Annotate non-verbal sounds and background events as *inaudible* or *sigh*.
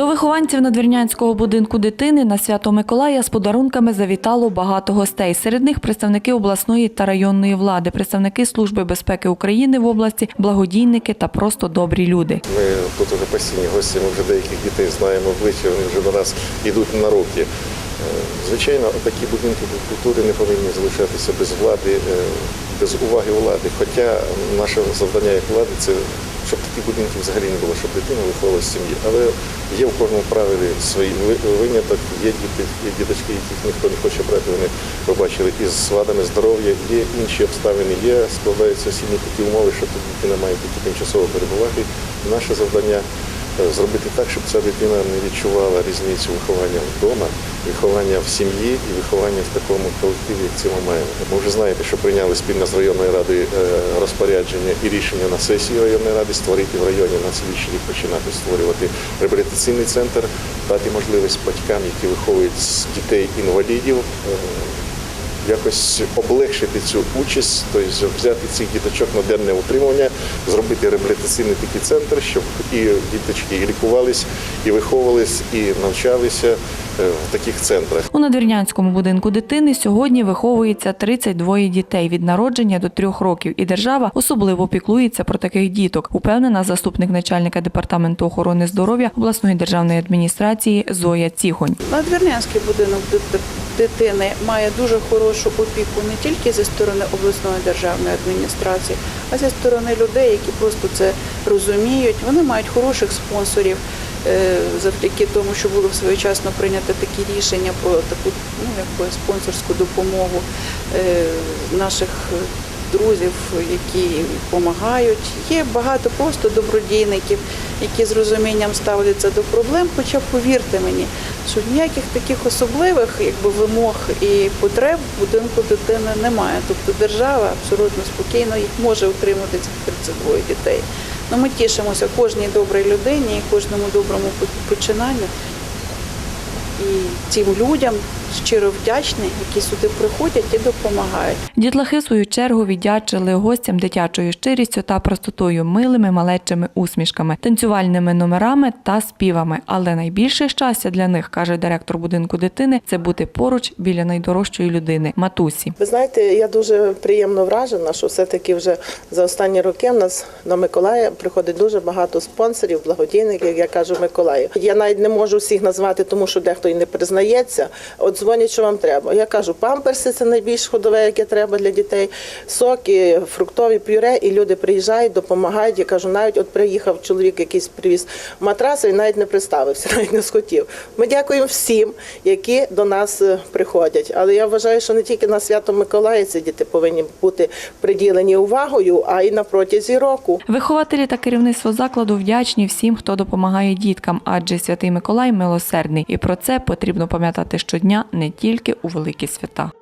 До вихованців надвірнянського будинку дитини на свято Миколая з подарунками завітало багато гостей. Серед них представники обласної та районної влади, представники Служби безпеки України в області, благодійники та просто добрі люди. Ми тут вже постійні гості, ми вже деяких дітей знаємо обличчя, вони вже до нас йдуть на руки. Е, Звичайно, такі будинки культури не повинні залишатися без влади, е, без уваги влади. Хоча наше завдання як влади це щоб таких будинків взагалі не було, щоб дитина виховувалася в сім'ї. Але є в кожному правилі свій виняток, є діти, є діточки, яких ніхто не хоче брати. Вони побачили із вадами здоров'я, є інші обставини, є складаються сім'ї такі умови, що тут дитина має тільки тимчасово перебувати. Наше завдання зробити так, щоб ця дитина не відчувала різницю виховання вдома, виховання в сім'ї і виховання в такому колективі, як це ми маємо. Ви вже знаєте, що прийняли спільно з районною радою е, розпорядження і рішення на сесії районної ради створити в районі на слідчий рік починати створювати реабілітаційний центр, дати можливість батькам, які виховують дітей інвалідів. Якось облегшити цю участь, тобто взяти цих діточок на денне утримування, зробити реабілітаційний такий центр, щоб і діточки і лікувались, і виховувались, і навчалися в таких центрах. У надвірнянському будинку дитини сьогодні виховується 32 дітей від народження до трьох років, і держава особливо піклується про таких діток, упевнена заступник начальника департаменту охорони здоров'я обласної державної адміністрації Зоя Ціхонь. Надвірнянський будинок дитини має дуже хорошу опіку не тільки зі сторони обласної державної адміністрації, а зі сторони людей, які просто це розуміють. Вони мають хороших спонсорів завдяки тому, що було своєчасно прийнято такі рішення про таку ну, якби спонсорську допомогу е, наших друзів, які допомагають. Є багато просто добродійників, які з розумінням ставляться до проблем. Хоча повірте мені, що ніяких таких особливих якби, вимог і потреб будинку дитини немає. Тобто держава абсолютно спокійно їх може утримати цих 32 дітей. Ну, ми тішимося кожній добрій людині і кожному доброму по- починанню. І цим людям щиро вдячні, які сюди приходять і допомагають. Дітлахи, в свою чергу, віддячили гостям дитячою щирістю та простотою, милими малечими усмішками, танцювальними номерами та співами. Але найбільше щастя для них, каже директор будинку дитини, це бути поруч біля найдорожчої людини матусі. Ви знаєте, я дуже приємно вражена, що все-таки вже за останні роки в нас на Миколая приходить дуже багато спонсорів, благодійників, як я кажу, Миколаю. Я навіть не можу всіх назвати, тому що дехто і не признається. От дзвонять, що вам треба. Я кажу, памперси це найбільш ходове, яке треба для дітей, соки, фруктові пюре, і люди приїжджають, допомагають. Я кажу, навіть от приїхав чоловік, якийсь привіз матраси, і навіть не представився, *laughs* навіть не схотів. Ми дякуємо всім, які до нас е, приходять. Але я вважаю, що не тільки на свято Миколая ці діти повинні бути приділені увагою, а й на протязі року. Вихователі та керівництво закладу вдячні всім, хто допомагає діткам, адже святий Миколай милосердний, і про це потрібно пам'ятати щодня не тільки у великі свята.